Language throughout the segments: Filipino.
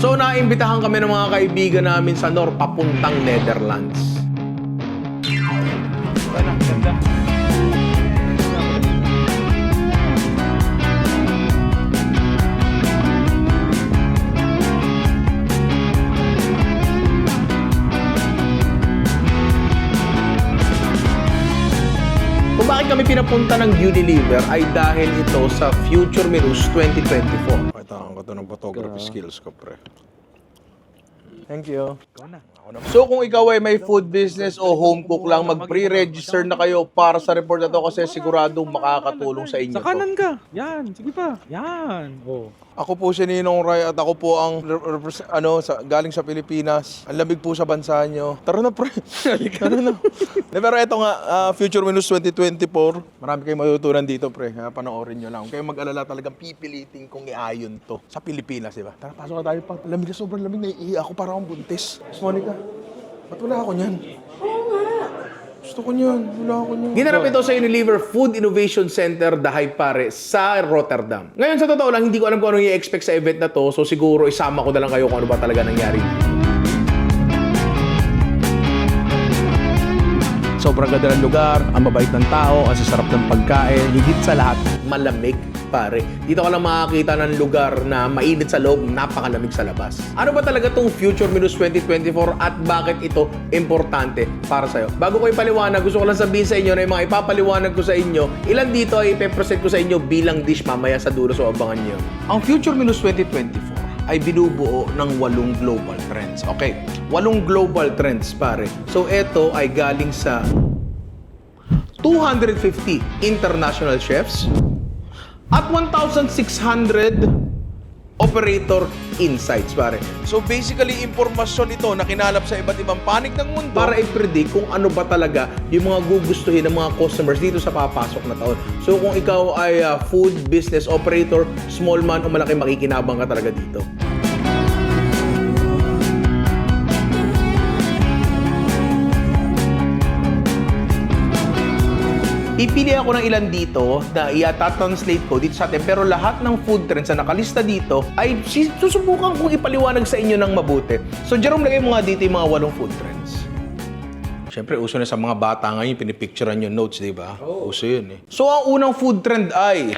So naimbitahan kami ng mga kaibigan namin sa Nor papuntang Netherlands. Ganda. Kung bakit kami pinapunta ng Unilever ay dahil ito sa Future Menus 2024. Kailangan ko to ng photography skills ko, pre. Thank you. Ikaw na. So kung ikaw ay may food business o home cook lang, mag-pre-register na kayo para sa report na to kasi siguradong makakatulong sa inyo Sa to. kanan ka. Yan. Sige pa. Yan. Oh. Ako po si Ninong Ray at ako po ang re- ano sa galing sa Pilipinas. Ang lamig po sa bansa nyo. Tara na pre. Tara na. De, pero ito nga ah, Future Menus 2024. Marami kayong matutunan dito pre. Ha, panoorin nyo lang. Huwag kayong mag-alala talagang pipilitin kong iayon to sa Pilipinas, di ba? Tara pasok na tayo pa. Lamig na sobrang lamig. Naiihi ako para akong buntis. Monica, ba't wala ako niyan? Gusto ko niyan. Wala ako niyan. Ginanap ito sa Unilever Food Innovation Center, Dahay Pare, sa Rotterdam. Ngayon, sa totoo lang, hindi ko alam kung ano i expect sa event na to, so siguro isama ko na lang kayo kung ano ba talaga nangyari. Sobrang ganda ng lugar, ang mabait ng tao, ang sasarap ng pagkain, higit sa lahat, malamig pare. Dito ka lang makakita ng lugar na mainit sa loob, napakalamig sa labas. Ano ba talaga tong Future Menus 2024 at bakit ito importante para sa'yo? Bago ko ipaliwanag, gusto ko lang sabihin sa inyo na yung mga ipapaliwanag ko sa inyo, ilan dito ay ipepresent ko sa inyo bilang dish mamaya sa dulo so abangan nyo. Ang Future Menus 2024 ay binubuo ng walong global trends. Okay, walong global trends pare. So ito ay galing sa 250 international chefs at 1,600 operator insights pare. So basically, impormasyon ito na kinalap sa iba't ibang panig ng mundo. Para i-predict kung ano ba talaga yung mga gugustuhin ng mga customers dito sa papasok na taon. So kung ikaw ay ah, food business operator, small man o malaki, makikinabang ka talaga dito. Pipili ako ng ilan dito na i-translate ko dito sa atin pero lahat ng food trends na nakalista dito ay susubukan kong ipaliwanag sa inyo ng mabuti. So Jerome, lagay mo nga dito yung mga walong food trends. Siyempre, uso na sa mga bata ngayon, pinipicturean yung notes, di ba? Uso yun eh. So, ang unang food trend ay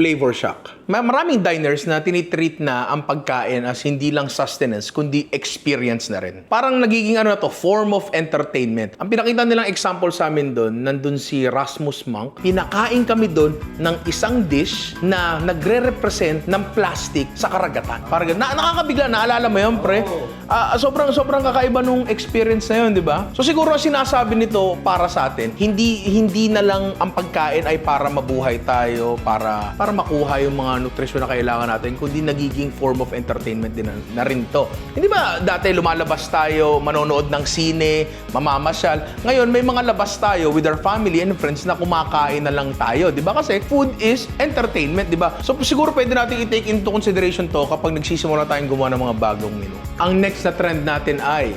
flavor shock. Ma- Maraming diners na tinitreat na ang pagkain as hindi lang sustenance, kundi experience na rin. Parang nagiging ano na to, form of entertainment. Ang pinakita nilang example sa amin doon, nandun si Rasmus Monk. Pinakain kami doon ng isang dish na nagre-represent ng plastic sa karagatan. Parang na, nakakabigla, naalala mo yun, pre? Ah, sobrang sobrang kakaiba nung experience na yun, di ba? So siguro ang sinasabi nito para sa atin, hindi hindi na lang ang pagkain ay para mabuhay tayo, para para makuha yung mga nutrisyon na kailangan natin, kundi nagiging form of entertainment din na, na rin to. Hindi ba dati lumalabas tayo, manonood ng sine, mamamasyal. Ngayon may mga labas tayo with our family and friends na kumakain na lang tayo, di ba? Kasi food is entertainment, di ba? So siguro pwede natin i-take into consideration to kapag nagsisimula tayong gumawa ng mga bagong menu. Ang next na trend natin ay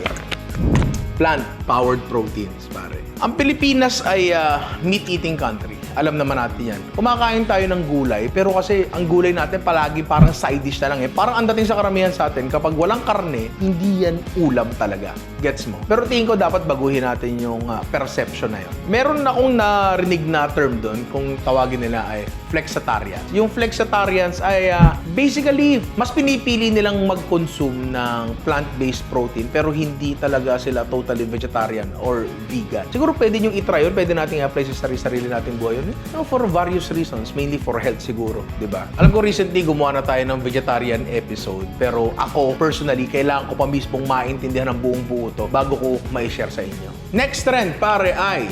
plant-powered proteins, pare. Ang Pilipinas ay ah, meat-eating country. Alam naman natin yan. Kumakain tayo ng gulay, pero kasi ang gulay natin palagi parang side dish na lang eh. Parang ang dating sa karamihan sa atin, kapag walang karne, hindi yan ulam talaga. Gets mo? Pero tingin ko dapat baguhin natin yung ah, perception na yun. Meron akong narinig na term doon, kung tawagin nila ay flexitarians. Yung flexitarians ay ah, basically, mas pinipili nilang mag-consume ng plant-based protein pero hindi talaga sila totally vegetarian or vegan. Siguro pwede nyo i-try yun, pwede natin i-apply sa sarili-sarili nating buhay. No, for various reasons, mainly for health siguro, di ba? Alam ko recently gumawa na tayo ng vegetarian episode pero ako personally, kailangan ko pa mismong maintindihan ng buong buo to bago ko ma-share sa inyo. Next trend pare ay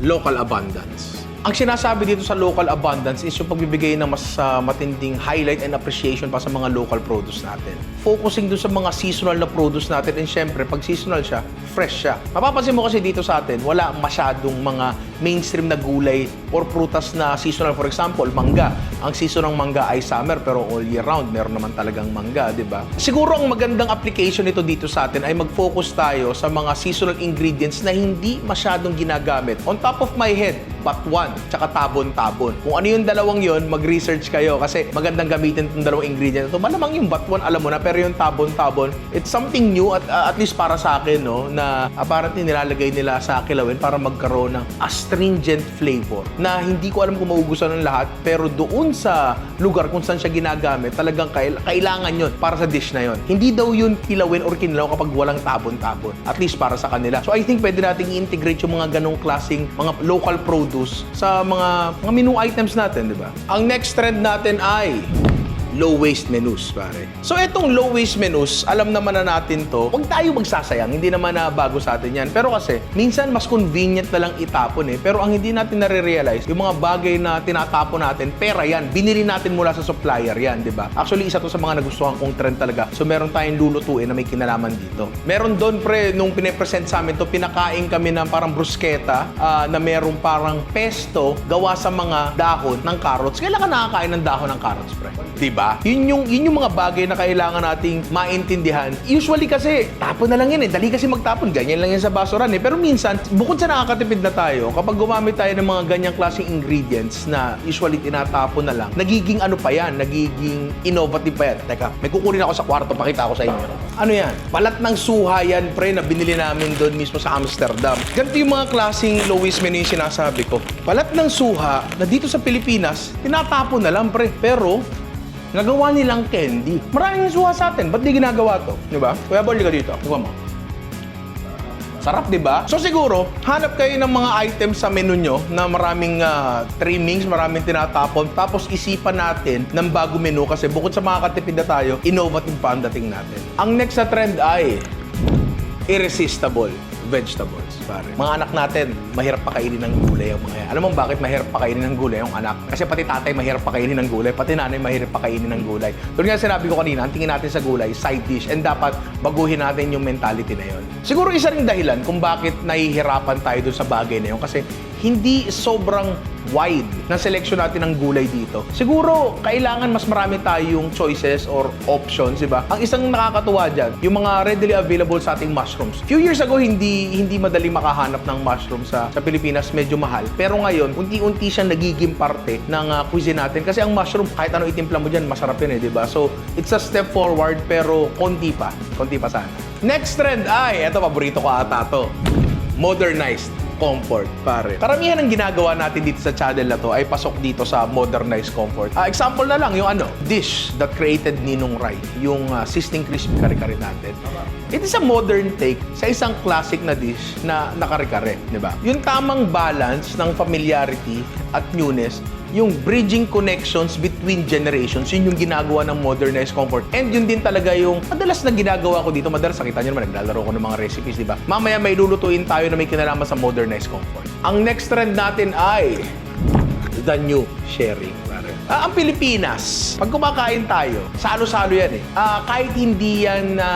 local abundance. Ang sinasabi dito sa local abundance is yung pagbibigay ng mas ah, matinding highlight and appreciation pa sa mga local produce natin. Focusing dun sa mga seasonal na produce natin and syempre, pag seasonal siya, fresh siya. Mapapansin mo kasi dito sa atin, wala masyadong mga mainstream na gulay or prutas na seasonal. For example, mangga. Ang season ng mangga ay summer pero all year round, meron naman talagang mangga, di ba? Siguro ang magandang application nito dito sa atin ay mag-focus tayo sa mga seasonal ingredients na hindi masyadong ginagamit. On top of my head, batuan, tsaka tabon-tabon. Kung ano yung dalawang yon, mag-research kayo kasi magandang gamitin itong dalawang ingredient ito. Malamang yung batuan, alam mo na, pero yung tabon-tabon, it's something new at uh, at least para sa akin, no, na apparently nilalagay nila sa kilawin para magkaroon ng astringent flavor na hindi ko alam kung maugusan ng lahat, pero doon sa lugar kung saan siya ginagamit, talagang kail- kailangan yon para sa dish na yon. Hindi daw yun kilawin or kinlaw kapag walang tabon-tabon. At least para sa kanila. So I think pwede nating i-integrate yung mga ganong klaseng mga local produce sa mga mga menu items natin, di ba? Ang next trend natin ay low waste menus, pare. So itong low waste menus, alam naman na natin to. Huwag tayo magsasayang, hindi naman na bago sa atin yan. Pero kasi, minsan mas convenient na lang itapon eh. Pero ang hindi natin nare-realize, yung mga bagay na tinatapon natin, pera yan. Binili natin mula sa supplier yan, di ba? Actually, isa to sa mga nagustuhan kong trend talaga. So meron tayong lulutuin na may kinalaman dito. Meron doon, pre, nung pinipresent sa amin to, pinakain kami ng parang bruschetta ah, na merong parang pesto gawa sa mga dahon ng carrots. Kailan ka nakakain ng dahon ng carrots, pre? Di ba? Yun yung, yun yung mga bagay na kailangan nating maintindihan. Usually kasi, tapon na lang yan eh. Dali kasi magtapon. Ganyan lang yan sa basuran eh. Pero minsan, bukod sa nakakatipid na tayo, kapag gumamit tayo ng mga ganyang klaseng ingredients na usually tinatapon na lang, nagiging ano pa yan, nagiging innovative pa yan. Teka, may kukunin ako sa kwarto, pakita ko sa inyo. Ano yan? Palat ng suha yan, pre, na binili namin doon mismo sa Amsterdam. Ganito yung mga klaseng waste menu yung sinasabi ko. Palat ng suha na dito sa Pilipinas, tinatapon na lang, pre. Pero, nagawa nilang candy. Maraming suha sa atin. Ba't di ginagawa to? Di ba? Kuya Bol, ka dito. Kuha mo. Sarap, di ba? So siguro, hanap kayo ng mga items sa menu nyo na maraming ah, trimmings, maraming tinatapon, tapos isipan natin ng bago menu kasi bukod sa mga katipid na tayo, innovative pa ang dating natin. Ang next na trend ay irresistible vegetables, pare. Mga anak natin, mahirap pa kainin ng gulay ang mga yan. Alam mo bakit mahirap pa kainin ng gulay yung anak? Kasi pati tatay mahirap pa kainin ng gulay, pati nanay mahirap pa kainin ng gulay. Doon nga sinabi ko kanina, ang tingin natin sa gulay, side dish, and dapat baguhin natin yung mentality na yon. Siguro isa ring dahilan kung bakit nahihirapan tayo doon sa bagay na yun kasi hindi sobrang wide na selection natin ng gulay dito. Siguro, kailangan mas marami tayong choices or options, di ba? Ang isang nakakatuwa dyan, yung mga readily available sa ating mushrooms. Few years ago, hindi hindi madali makahanap ng mushroom sa, sa Pilipinas, medyo mahal. Pero ngayon, unti-unti siyang nagiging parte ng ah, cuisine natin. Kasi ang mushroom, kahit ano itimpla mo dyan, masarap yun eh, di ba? So, it's a step forward, pero konti pa. Konti pa sana. Next trend ay, eto, paborito ko ata to. Modernized comfort, pare. Karamihan ng ginagawa natin dito sa channel na to ay pasok dito sa modernized comfort. Ah, example na lang, yung ano, dish that created Ninong Rai, yung uh, Sisting Crispy Kare-Kare natin. It is a modern take sa isang classic na dish na nakare-kare, di ba? Yung tamang balance ng familiarity at newness yung bridging connections between generations, yun yung ginagawa ng modernized comfort. And yun din talaga yung madalas na ginagawa ko dito. Madalas, nakita nyo naman, naglalaro ko ng mga recipes, di ba? Mamaya may lulutuin tayo na may kinalaman sa modernized comfort. Ang next trend natin ay the new sharing. Ah, ang Pilipinas, pag kumakain tayo, salo-salo yan eh. Ah, kahit hindi yan na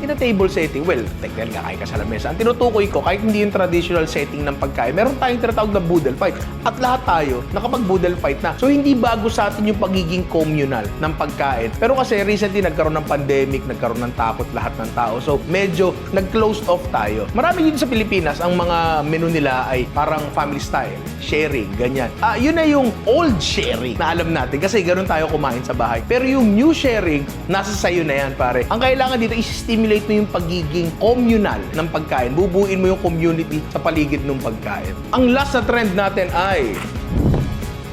in a table setting, well, technically kakain ka sa lamesa. Ang tinutukoy ko, kahit hindi yung traditional setting ng pagkain, meron tayong tinatawag na boodle fight. At lahat tayo, nakapag-boodle fight na. So, hindi bago sa atin yung pagiging communal ng pagkain. Pero kasi recently, nagkaroon ng pandemic, nagkaroon ng takot lahat ng tao. So, medyo nag-closed off tayo. Marami dito sa Pilipinas, ang mga menu nila ay parang family style, sharing, ganyan. Ah, yun na yung old sharing na alam natin kasi ganun tayo kumain sa bahay. Pero yung new sharing, nasa sayo na yan, pare. Ang kailangan dito is stimulate mo yung pagiging communal ng pagkain. Bubuin mo yung community sa paligid ng pagkain. Ang last na trend natin ay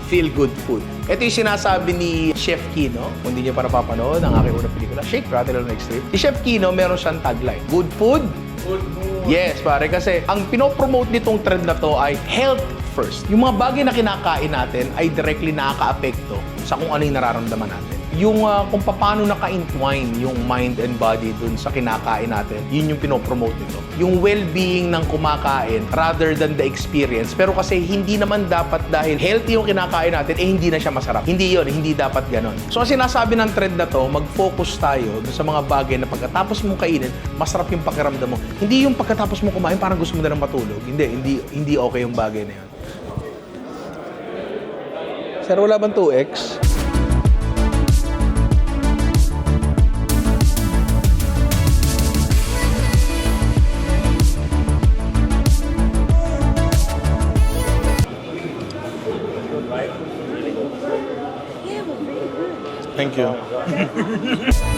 feel good food. Ito yung sinasabi ni Chef Kino, kung hindi niyo para papanood ang aking unang pelikula, Shake, Rattle, and Extreme. Si Chef Kino, meron siyang tagline, Good food, Good mood. Yes, pare. Kasi ang pinopromote nitong trend na to ay health first. Yung mga bagay na kinakain natin ay directly nakaka-apekto sa kung ano yung nararamdaman natin. Yung ah, kung paano naka-entwine yung mind and body dun sa kinakain natin, yun yung pinopromote nito. Yung well-being ng kumakain rather than the experience. Pero kasi hindi naman dapat dahil healthy yung kinakain natin, eh hindi na siya masarap. Hindi yon hindi dapat ganon. So ang sinasabi ng trend na to, mag-focus tayo dun sa mga bagay na pagkatapos mong kainin, masarap yung pakiramdam mo. Hindi yung pagkatapos mo kumain, parang gusto mo na lang matulog. Hindi, hindi, hindi okay yung bagay na yun. Sir, wala bang 2X? Thank you.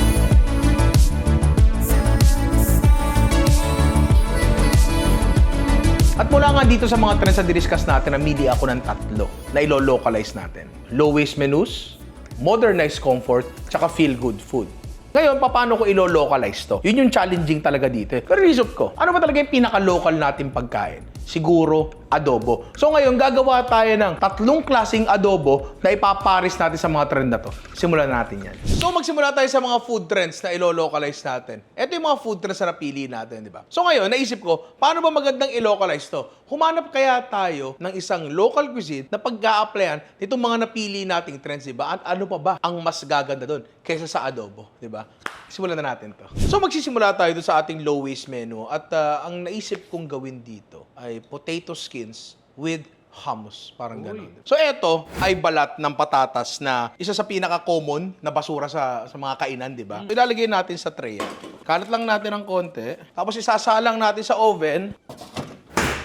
At mula nga dito sa mga trends na diniscuss natin, namili ako ng tatlo na ilo-localize natin. Low-waste menus, modernized comfort, tsaka feel-good food. Ngayon, paano ko ilo-localize to? Yun yung challenging talaga dito. eh. Pero isip ko, ano ba talaga yung pinaka-local natin pagkain? Siguro, adobo. So ngayon, gagawa tayo ng tatlong klasing adobo na ipaparis natin sa mga trend na to. Simulan natin yan. So magsimula tayo sa mga food trends na ilo-localize natin. Ito yung mga food trends na napili natin, di ba? So ngayon, naisip ko, paano ba magandang i-localize to? Humanap kaya tayo ng isang local cuisine na pag-a-applyan nitong mga napili nating trends, di ba? At ano pa ba ang mas gaganda doon kaysa sa adobo, di ba? Simulan na natin to. So magsisimula tayo doon sa ating low waste menu at ah, ang naisip kong gawin dito ay potato skins with hummus. Parang ganun. So eto ay balat ng patatas na isa sa pinaka-common na basura sa, sa mga kainan, di ba? So, ilalagay natin sa tray. yan. Kalat lang natin ng konti. Tapos isasalang natin sa oven.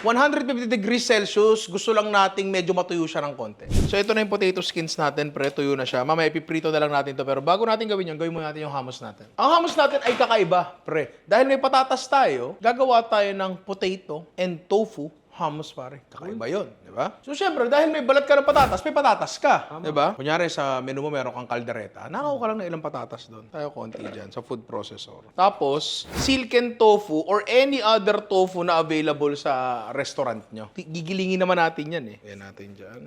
150 degrees Celsius, gusto lang nating medyo matuyo siya ng konti. So ito na yung potato skins natin, pre, tuyo na siya. Mamaya ipiprito na lang natin to pero bago natin gawin yun, gawin muna natin yung hummus natin. Ang hummus natin ay kakaiba, pre. Dahil may patatas tayo, gagawa tayo ng potato and tofu hummus, pare. Kakaiba yun, di ba? So syempre, dahil may balat ka ng patatas, may patatas ka, di ba? Kunyari sa menu mo meron kang kaldereta, nakaw ka lang ng ilang patatas doon. Tayo konti dyan sa food processor. Tapos, silken tofu or any other tofu na available sa restaurant nyo. Ti- Gigilingin naman natin yan eh. Ayan natin dyan.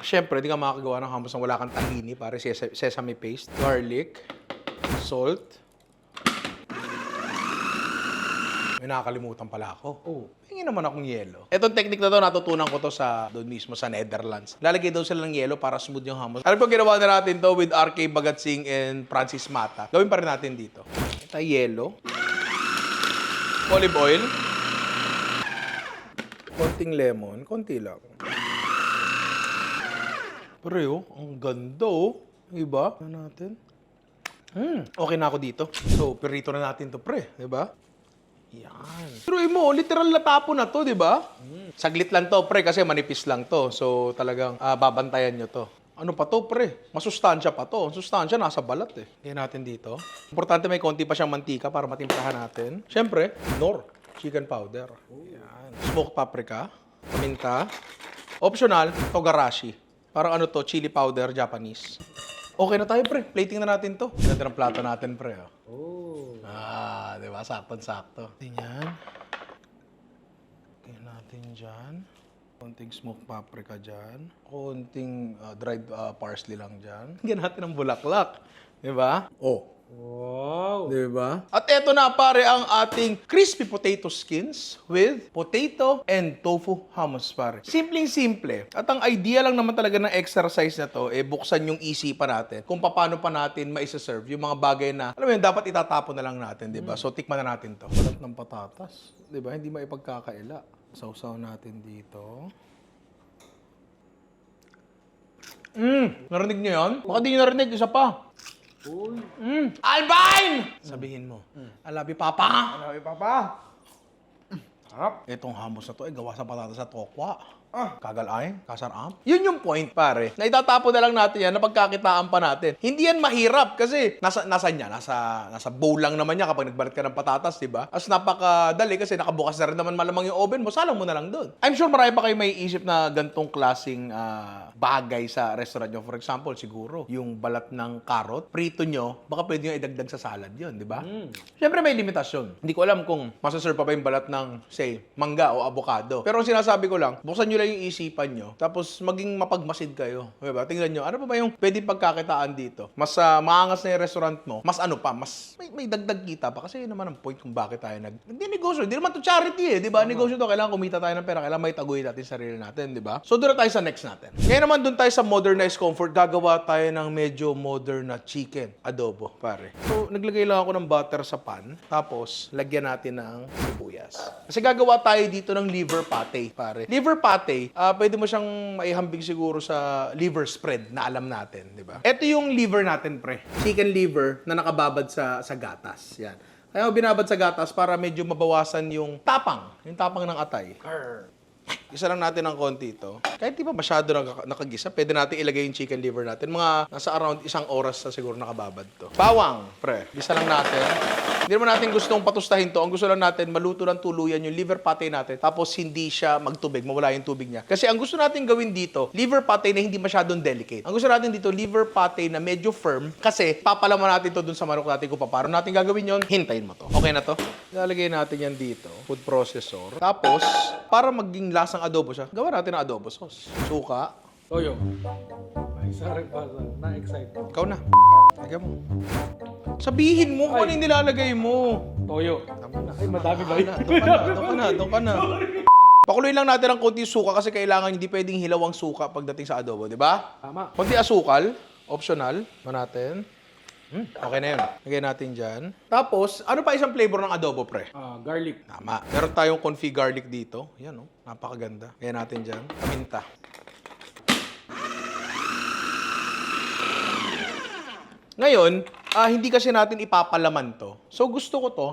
Siyempre, di ka makakagawa ng hummus na wala kang tahini, pare ses- sesame paste, garlic, salt, may nakakalimutan pala ako. Oh. Hingin naman akong yelo. Etong technique na to, natutunan ko to sa doon mismo sa Netherlands. Lalagay daw sila ng yelo para smooth yung hummus. Alam ko ginawa na natin to with RK Bagat Singh and Francis Mata. Gawin pa rin natin dito. Ito yelo. Olive oil. Konting lemon. Konti lang. Pre, oh, ang ganda, oh. Diba? Ano natin? Hmm, okay na ako dito. So, perito na natin to, pre. Diba? Yan. Pero mo, literal na tapo na to, di ba? Saglit lang to, pre, kasi manipis lang to. So, talagang ah, babantayan nyo to. Ano pa to, pre? Masustansya pa to. Sustansya nasa balat eh. Tingnan natin dito. Importante may konti pa siyang mantika para matimplahan natin. Siyempre, nor. Chicken powder. Yan. Smoked paprika. Paminta. Optional, togarashi. Parang ano to, chili powder, Japanese. Okay na tayo, pre. Plating na natin to. Ganda ng plato natin, pre. Oh. Ah, di ba? Sakto-sakto. Ganyan. Tingnan natin dyan. Konting smoked paprika dyan. Konting ah, dried ah, parsley lang dyan. Tingnan natin ang bulaklak. Di ba? Oh. Wow! Di ba? At eto na pare ang ating crispy potato skins with potato and tofu hummus pare. Simpleng simple. At ang idea lang naman talaga ng exercise na to, eh buksan yung isipan natin kung paano pa natin maisa-serve yung mga bagay na, alam mo yun, dapat itatapon na lang natin, di ba? So tikman na natin to. Balat ng patatas. Di ba? Hindi maipagkakaila. Sausaw natin dito. Mm, narinig niyo yun? Baka di niyo narinig, isa pa. Mm. Alvin! Sabihin mo, I love you, Papa. Ano, Papa? Harap. Itong hummus na to ay gawa sa patatas at tokwa. Ah. Kagalay, kasaram. Yun yung point, pare. Na itatapon na lang natin yan na pagkakitaan pa natin. Hindi yan mahirap kasi nasa, nasa niya, nasa, nasa bowl lang naman niya kapag nagbalat ka ng patatas, di ba? As napakadali kasi nakabukas na rin naman malamang yung oven mo, salang mo na lang doon. I'm sure marami pa kayo may isip na gantong klasing ah, bagay sa restaurant nyo. For example, siguro, yung balat ng carrot, prito nyo, baka pwede nyo idagdag sa salad yun, di ba? Siyempre may limitasyon. Hindi ko alam kung masaserve pa ba yung balat ng, say, mangga o avocado. Pero ang sinasabi ko lang, buksan nyo lang yung isipan nyo, tapos maging mapagmasid kayo. Diba? Tingnan nyo, ano pa ba yung pwede pagkakitaan dito? Mas ah, maangas na yung restaurant mo, mas ano pa, mas may, may dagdag kita pa. Kasi yun naman ang point kung bakit tayo nag... Hindi negosyo, hindi naman to charity eh, di ba? Negosyo to, kailangan kumita tayo ng pera, kailangan may taguhin natin sa sarili natin, di ba? So doon tayo sa next natin. Ngayon naman doon tayo sa modernized comfort, gagawa tayo ng medyo modern na chicken adobo, pare. So naglagay lang ako ng butter sa pan, tapos lagyan natin ng sibuyas. Kasi gagawa tayo dito ng liver pate, pare. Liver pate, ah pwede mo siyang maihambing siguro sa liver spread na alam natin, di ba? Ito yung liver natin, pre. Chicken liver na nakababad sa sa gatas. Yan. Kaya ako binabad sa gatas para medyo mabawasan yung tapang, yung tapang ng atay. Isa lang natin ng konti ito. Kahit di pa masyado naka- nakagisa, pwede natin ilagay yung chicken liver natin. Mga nasa around isang oras na siguro nakababad to. Bawang, pre. Gisa lang natin. Hindi naman natin gustong patustahin to. Ang gusto lang natin, maluto ng tuluyan yung liver pate natin. Tapos hindi siya magtubig, mawala yung tubig niya. Kasi ang gusto natin gawin dito, liver pate na hindi masyadong delicate. Ang gusto natin dito, liver pate na medyo firm. Kasi papalaman natin to dun sa manok natin kung paano natin gagawin yon hintayin mo to. Okay na to? Lalagay natin yan dito. Food processor. Tapos, para maging lasang adobo siya, gawa natin ng adobo sauce. Suka. Toyo. Sorry. Na-excite ko. Ikaw na. Lagyan mo. Sabihin mo kung ano yung nilalagay mo. Toyo. Ay, madami ba yun? Doon ka na, doon ka na, doon ka na. Pakuloy lang natin ng konti suka kasi kailangan hindi pwedeng hilaw ang suka pagdating sa adobo, di ba? Tama. Konti asukal, optional. Ano natin? Hmm, okay na yun. Lagay natin dyan. Tapos, ano pa isang flavor ng adobo, pre? Ah, garlic. Tama. Meron tayong confit garlic dito. Yan, oh. Napakaganda. Lagay natin dyan. Paminta. Ngayon, ah, hindi kasi natin ipapalaman to. So, gusto ko to.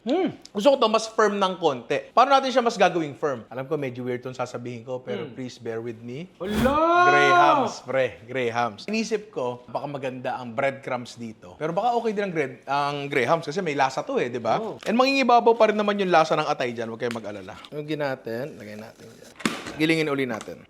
Hmm. Gusto ko to mas firm ng konti. Paano natin siya mas gagawing firm? Alam ko medyo weird tong sasabihin ko, pero please bear with me. Hala! Grahams, pre. Grahams. Inisip ko, baka maganda ang breadcrumbs dito. Pero baka okay din ang, bread, ang Grahams kasi may lasa to eh, di ba? Oh. And mangingibabaw pa rin naman yung lasa ng atay dyan. Huwag kayong mag-alala. Yung natin, lagay natin. Gilingin uli natin.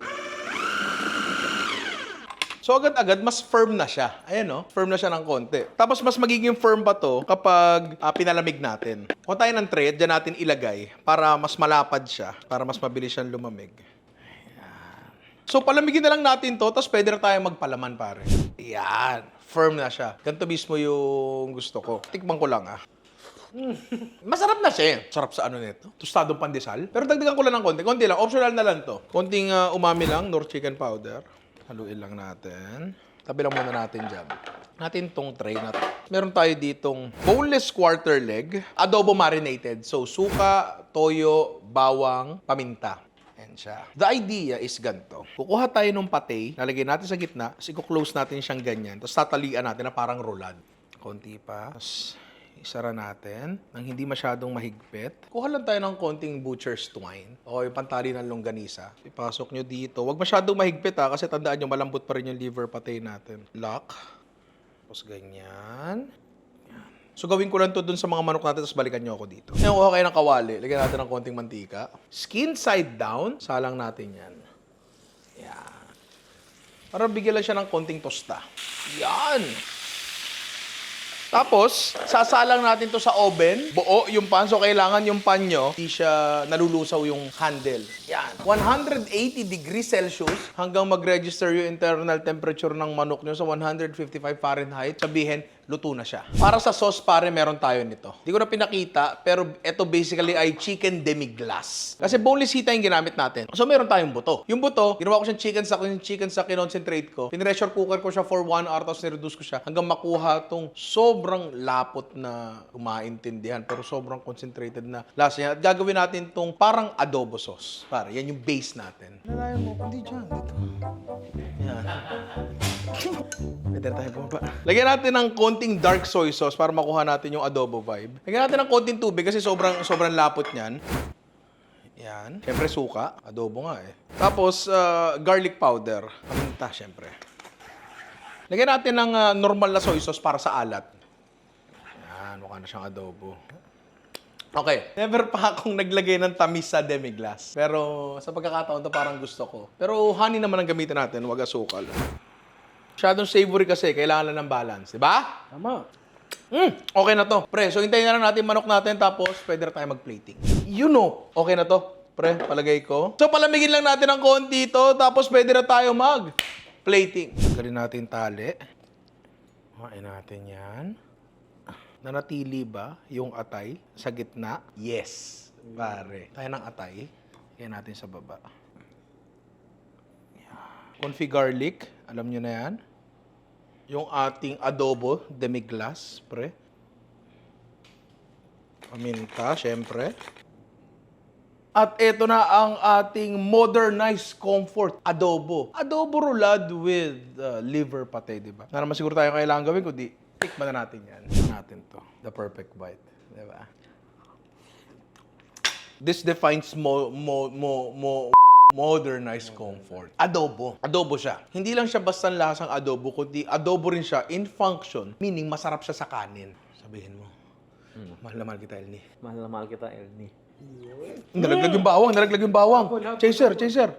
So agad-agad, mas firm na siya. Ayan no, firm na siya ng konti. Tapos mas magiging firm pa to kapag ah, pinalamig natin. Kung tayo ng tray, dyan natin ilagay para mas malapad siya, para mas mabilis siyang lumamig. So, palamigin na lang natin to, tapos pwede na tayo magpalaman, pare. Yan. Firm na siya. Ganito mismo yung gusto ko. Tikman ko lang, ah. Mm. Masarap na siya eh. Sarap sa ano nito. Tostadong pandesal. Pero dagdagan ko lang ng konti. Konti lang. Optional na lang to. Konting ah, umami lang. Nor chicken powder. Haluin lang natin. Tabi lang muna natin dyan. Natin tong tray na to. Meron tayo ditong boneless quarter leg. Adobo marinated. So, suka, toyo, bawang, paminta. Ayan siya. The idea is ganito. Kukuha tayo ng patay, lalagay natin sa gitna, tapos i-close natin siyang ganyan, tapos tatalian natin na parang roulade. Konti pa. Tapos isara natin nang hindi masyadong mahigpit. Kuha lang tayo ng konting butcher's twine o yung pantali ng longganisa. Ipasok nyo dito. Huwag masyadong mahigpit ha kasi tandaan nyo malambot pa rin yung liver patay natin. Lock. Tapos ganyan. So gawin ko lang to dun sa mga manok natin tapos balikan nyo ako dito. Ngayon kuha kayo ng kawali. Lagyan natin ng konting mantika. Skin side down. Salang natin yan. Yan. Para bigyan lang siya ng konting tosta. Yan. Tapos, sasalang natin to sa oven. Buo yung pan. So, kailangan yung pan nyo, hindi siya nalulusaw yung handle. Yan. 180 degrees Celsius hanggang mag-register yung internal temperature ng manok nyo sa 155 Fahrenheit. Sabihin, luto na siya. Para sa sauce, pare, meron tayo nito. Hindi ko na pinakita, pero ito basically ay chicken demi-glace. Kasi boneless hita yung ginamit natin. So, meron tayong buto. Yung buto, ginawa ko siyang chicken sa chicken sa kinoncentrate ko. Pinressure cooker ko siya for 1 hour, tapos nireduce ko siya hanggang makuha tong sobrang lapot na kumaintindihan, pero sobrang concentrated na lasa niya. At gagawin natin tong parang adobo sauce. Pare, yan yung base natin. Nalayan mo, hindi dyan, dito. Yan. Pwede tayo bumaba. Lagyan natin ng konting dark soy sauce para makuha natin yung adobo vibe. Lagyan natin ng konting tubig kasi sobrang sobrang lapot niyan. Yan. Siyempre suka. Adobo nga eh. Tapos, ah, garlic powder. Paminta, siyempre. Lagyan natin ng ah, normal na soy sauce para sa alat. Yan, mukha na siyang adobo. Okay. Never pa akong naglagay ng tamis sa demi-glace. Pero sa pagkakataon to parang gusto ko. Pero honey naman ang gamitin natin, wag asukal. Masyadong savory kasi, kailangan lang ng balance. Di ba? Tama. Mm, okay na to. Pre, so hintayin na lang natin manok natin tapos pwede na tayo mag-plating. You know, okay na to. Pre, palagay ko. So palamigin lang natin ng konti to tapos pwede na tayo mag-plating. Tanggalin natin tali. Kumain natin yan. Nanatili ba yung atay sa gitna? Yes. Pare. Tayo ng atay. Yan natin sa baba. Confit garlic. Alam nyo na yan. Yung ating adobo, demi-glace, pre. Paminta, syempre. At ito na ang ating modernized comfort adobo. Adobo roulade with uh, liver pate, di ba? Na naman siguro tayo kailangan gawin, kundi tikman na natin yan. Natin to. The perfect bite. Di ba? This defines mo, mo, mo, mo, modernized comfort. Adobo. Adobo siya. Hindi lang siya basta lasang adobo, kundi adobo rin siya in function, meaning masarap siya sa kanin. Sabihin mo. Mahal na mahal kita, Elni. Mahal na mahal kita, Elni. Nalaglag yung bawang, nalaglag yung bawang. Chaser, chaser.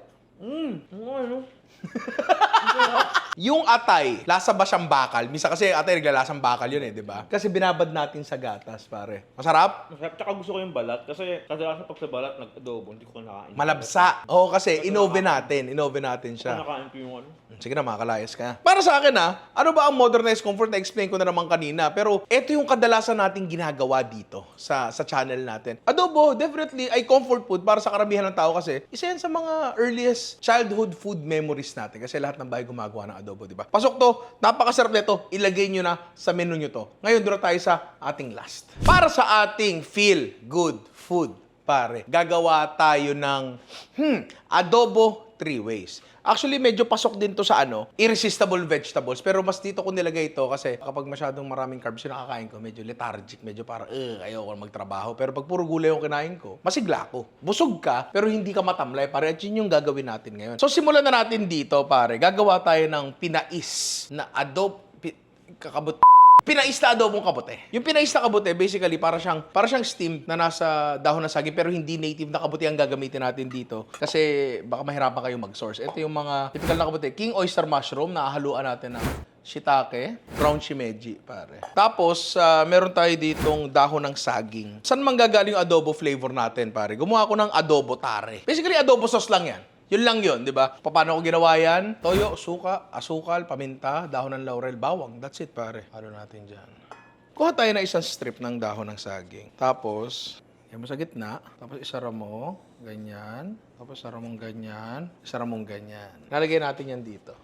Ano? Yung atay, lasa ba siyang bakal? Misa kasi atay naglalasang bakal yun eh, di ba? Kasi binabad natin sa gatas, pare. Masarap? Masarap, tsaka gusto ko yung balat. Kasi kadalasan pag sa balat, nag-adobo, hindi ko nakain. Malabsa. Oo, kasi inoven natin. Inoven natin Kung siya. nakain ko yung ano. Sige na, makalayas ka. Para sa akin ha, ano ba ang modernized comfort? Na-explain ko na naman kanina. Pero ito yung kadalasan nating ginagawa dito sa sa channel natin. Adobo, definitely, ay comfort food para sa karamihan ng tao kasi isa yan sa mga earliest childhood food memories natin. Kasi lahat ng bahay gumagawa ng adobo, di ba? Pasok to, napakasarap nito. Ilagay nyo na sa menu nyo to. Ngayon, na tayo sa ating last. Para sa ating feel good food, pare, gagawa tayo ng, hmm, adobo three ways. Actually, medyo pasok din to sa ano, irresistible vegetables. Pero mas dito ko nilagay ito kasi kapag masyadong maraming carbs yung nakakain ko, medyo lethargic, medyo parang, ugh, ayoko magtrabaho. Pero pag puro gulay yung kinain ko, masigla ako. Busog ka, pero hindi ka matamlay. Pare, at yun yung gagawin natin ngayon. So, simulan na natin dito, pare. Gagawa tayo ng pinais na adobo, pi- kakabot Pinais na adobong kabote. Yung pinais na kabote, basically, para siyang, para siyang steam na nasa dahon ng saging, pero hindi native na kabote ang gagamitin natin dito. Kasi baka mahirapan kayo mag-source. Ito yung mga typical na kabote. King oyster mushroom, nahaluan natin ng shiitake, brown shimeji, pare. Tapos, ah, meron tayo ditong dahon ng saging. Saan manggagaling yung adobo flavor natin, pare? Gumawa ako ng adobo tare. Basically, adobo sauce lang yan. Yun lang yun, di ba? Paano ko ginawa yan? Toyo, suka, asukal, paminta, dahon ng laurel, bawang. That's it, pare. Ano natin dyan? Kuha tayo na isang strip ng dahon ng saging. Tapos, yan mo sa gitna. Tapos isara mo, ganyan. Tapos isara mong ganyan. Isara mong ganyan. Lalagay natin yan dito.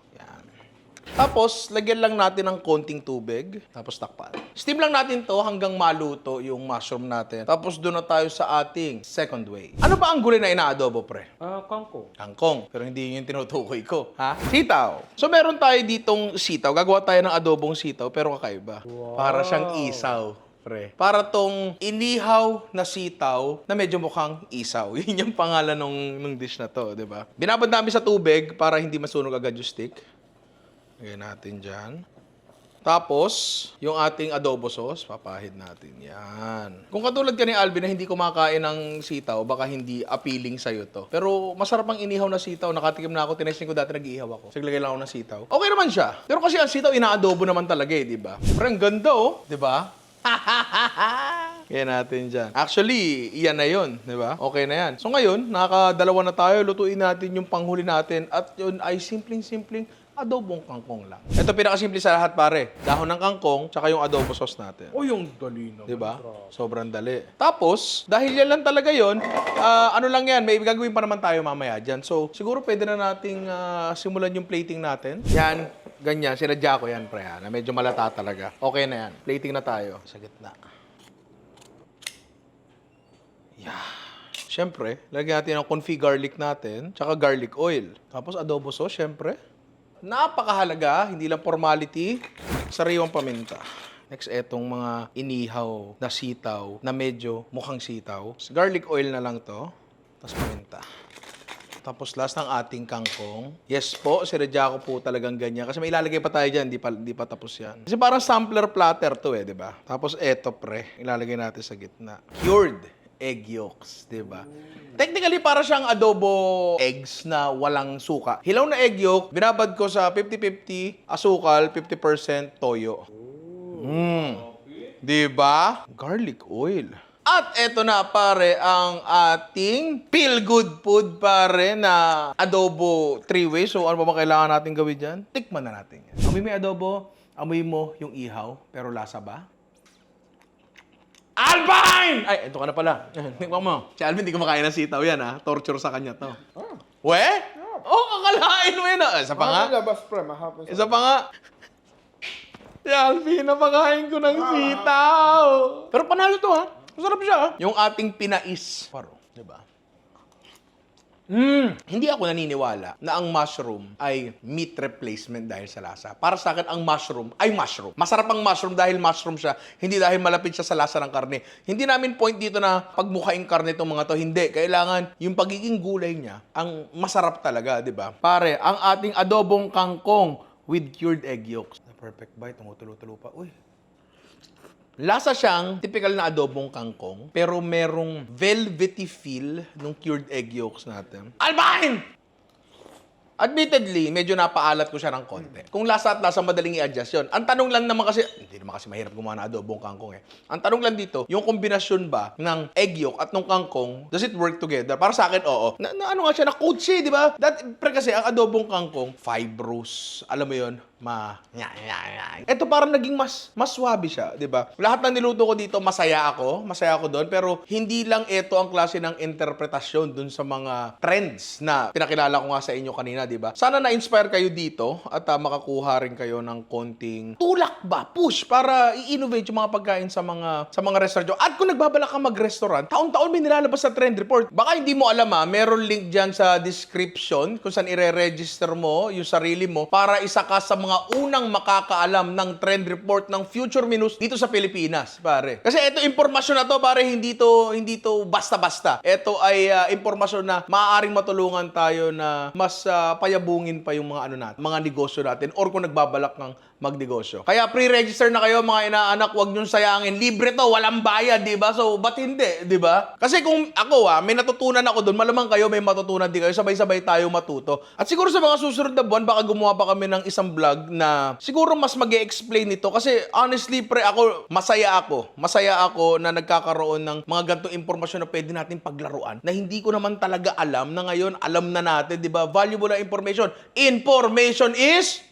Tapos, lagyan lang natin ng konting tubig. Tapos takpan. Steam lang natin to hanggang maluto yung mushroom natin. Tapos doon na tayo sa ating second way. Ano ba ang gulay na inaadobo, pre? Ah, kangko. Kangkong. Pero hindi yun yung tinutukoy ko. Ha? Sitaw. So meron tayo ditong sitaw. Gagawa tayo ng adobong sitaw pero kakaiba. Para siyang isaw. Pre. Para tong inihaw na sitaw na medyo mukhang isaw. Yun yung pangalan ng, ng dish na to, di ba? Binabad namin sa tubig para hindi masunog agad yung stick. Lagyan natin dyan. Tapos, yung ating adobo sauce, papahid natin yan. Kung katulad ka ni Alvin na hindi kumakain ng sitaw, baka hindi appealing sa'yo to. Pero masarap ang inihaw na sitaw. Nakatikim na ako, tinesting ko dati nag-iihaw ako. Siglagay lang ako ng sitaw. Okay naman siya. Pero kasi ang sitaw, inaadobo naman talaga eh, di ba? Pero ang ganda oh, di ba? Kaya natin dyan. Actually, iyan na yun, di ba? Okay na yan. So ngayon, nakakadalawa na tayo. Lutuin natin yung panghuli natin. At yun ay simpleng-simpleng adobong kangkong lang. Ito pinakasimple sa lahat, pare. Dahon ng kangkong, tsaka yung adobo sauce natin. O yung dali naman. Di ba? Sobrang dali. Tapos, dahil yan lang talaga yon, ah, ano lang yan, may gagawin pa naman tayo mamaya dyan. So, siguro pwede na nating ah, simulan yung plating natin. Yan, ganyan. Sinadya ko yan, pre, ha, na medyo malata talaga. Okay na yan. Plating na tayo. Sa gitna. Yeah. Siyempre, lagyan natin ang confit garlic natin, tsaka garlic oil. Tapos adobo sauce, siyempre. Napakahalaga, hindi lang formality, sariwang paminta. Next, etong mga inihaw na sitaw na medyo mukhang sitaw. Garlic oil na lang to. Tapos paminta. Tapos last ng ating kangkong. Yes po, sinadya ko po talagang ganyan. Kasi may ilalagay pa tayo dyan, di pa, di pa tapos yan. Kasi parang sampler platter to eh, di ba? Tapos eto pre, ilalagay natin sa gitna. Cured egg yolks, di ba? Technically, para siyang adobo eggs na walang suka. Hilaw na egg yolk, binabad ko sa 50-50 asukal, 50% toyo. Mm. Di ba? Garlic oil. At eto na pare ang ating feel good food pare na adobo three ways. So ano pa ba kailangan natin gawin dyan? Tikman na natin. Amoy mo yung adobo, amoy mo yung ihaw, pero lasa ba? Alvin! Ay, ito ka na pala. Tingnan mo. Si Alvin, hindi kumakain ng sitaw yan, ha? Torture sa kanya to. We? Oh, kakalain mo yun, ah. Isa pa nga. labas, pre. Mahapon Isa pa nga. Si Alvin, napakain ko ng sitaw. Pero panalo to, ha? Masarap siya, ha? Yung ating pinais. Paro, di ba? Mm, hindi ako naniniwala na ang mushroom ay meat replacement dahil sa lasa. Para sa akin, ang mushroom ay mushroom. Masarap ang mushroom dahil mushroom siya, hindi dahil malapit siya sa lasa ng karne. Hindi namin point dito na pagmukhaing karne itong mga to. Hindi. Kailangan yung pagiging gulay niya, ang masarap talaga, di ba? Pare, ang ating adobong kangkong with cured egg yolks. Perfect bite, tumutulo-tulo pa. Uy, Lasa siyang typical na adobong kangkong, pero merong velvety feel nung cured egg yolks natin. Albain! Admittedly, medyo napaalat ko siya ng konti. Kung lasa at lasa, madaling i-adjust yun. Ang tanong lang naman kasi, hindi naman kasi mahirap gumawa ng adobong kangkong eh. Ang tanong lang dito, yung kombinasyon ba ng egg yolk at ng kangkong, does it work together? Para sa akin, oo. Na, na ano nga siya, na-coach siya, eh, di ba? That, pre kasi, ang adobong kangkong, fibrous. Alam mo yun? Ma... Nya, nya, nya. Ito parang naging mas mas swabe siya, 'di ba? Lahat ng niluto ko dito masaya ako, masaya ako doon, pero hindi lang ito ang klase ng interpretasyon dun sa mga trends na pinakilala ko nga sa inyo kanina, 'di ba? Sana na-inspire kayo dito at ah, makakuha rin kayo ng konting tulak ba, push para i-innovate yung mga pagkain sa mga sa mga restaurant. At kung nagbabalak ka mag-restaurant, taon-taon may nilalabas sa trend report. Baka hindi mo alam ah, meron link diyan sa description kung saan ire-register mo yung sarili mo para isa ka sa mga unang makakaalam ng trend report ng future menus dito sa Pilipinas, pare. Kasi ito impormasyon na to, pare, hindi to hindi to basta-basta. Ito ay ah, impormasyon na maaaring matulungan tayo na mas ah, payabungin pa yung mga ano natin, mga negosyo natin or kung nagbabalak ng magnegosyo. Kaya pre-register na kayo mga inaanak, wag niyong sayangin. Libre to, walang bayad, 'di ba? So, ba't hindi, 'di ba? Kasi kung ako ah, may natutunan ako doon, malamang kayo may matutunan din kayo. Sabay-sabay tayo matuto. At siguro sa mga susunod na buwan, baka gumawa pa kami ng isang vlog na siguro mas mag explain nito. Kasi honestly, pre, ako, masaya ako. Masaya ako na nagkakaroon ng mga ganitong impormasyon na pwede natin paglaruan na hindi ko naman talaga alam na ngayon alam na natin, 'di ba? Valuable na information. Information is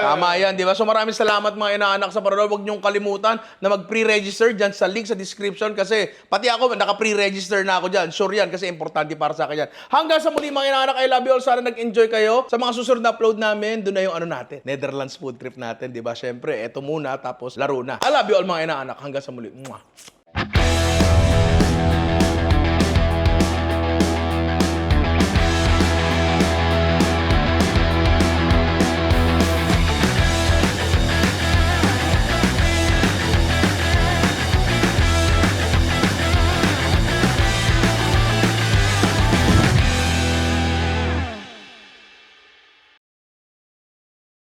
Tama yan, di ba? So maraming salamat mga inaanak sa panonood. Huwag niyong kalimutan na mag-pre-register dyan sa link sa description kasi pati ako, naka-pre-register na ako dyan. Sure yan kasi importante para sa akin yan. Hanggang sa muli mga inaanak, I love you all. Sana nag-enjoy kayo. Sa mga susunod na upload namin, doon na yung ano natin, Netherlands food trip natin, di ba? Siyempre, eto muna, tapos laro na. I love you all mga inaanak. Hanggang sa muli. Mwah.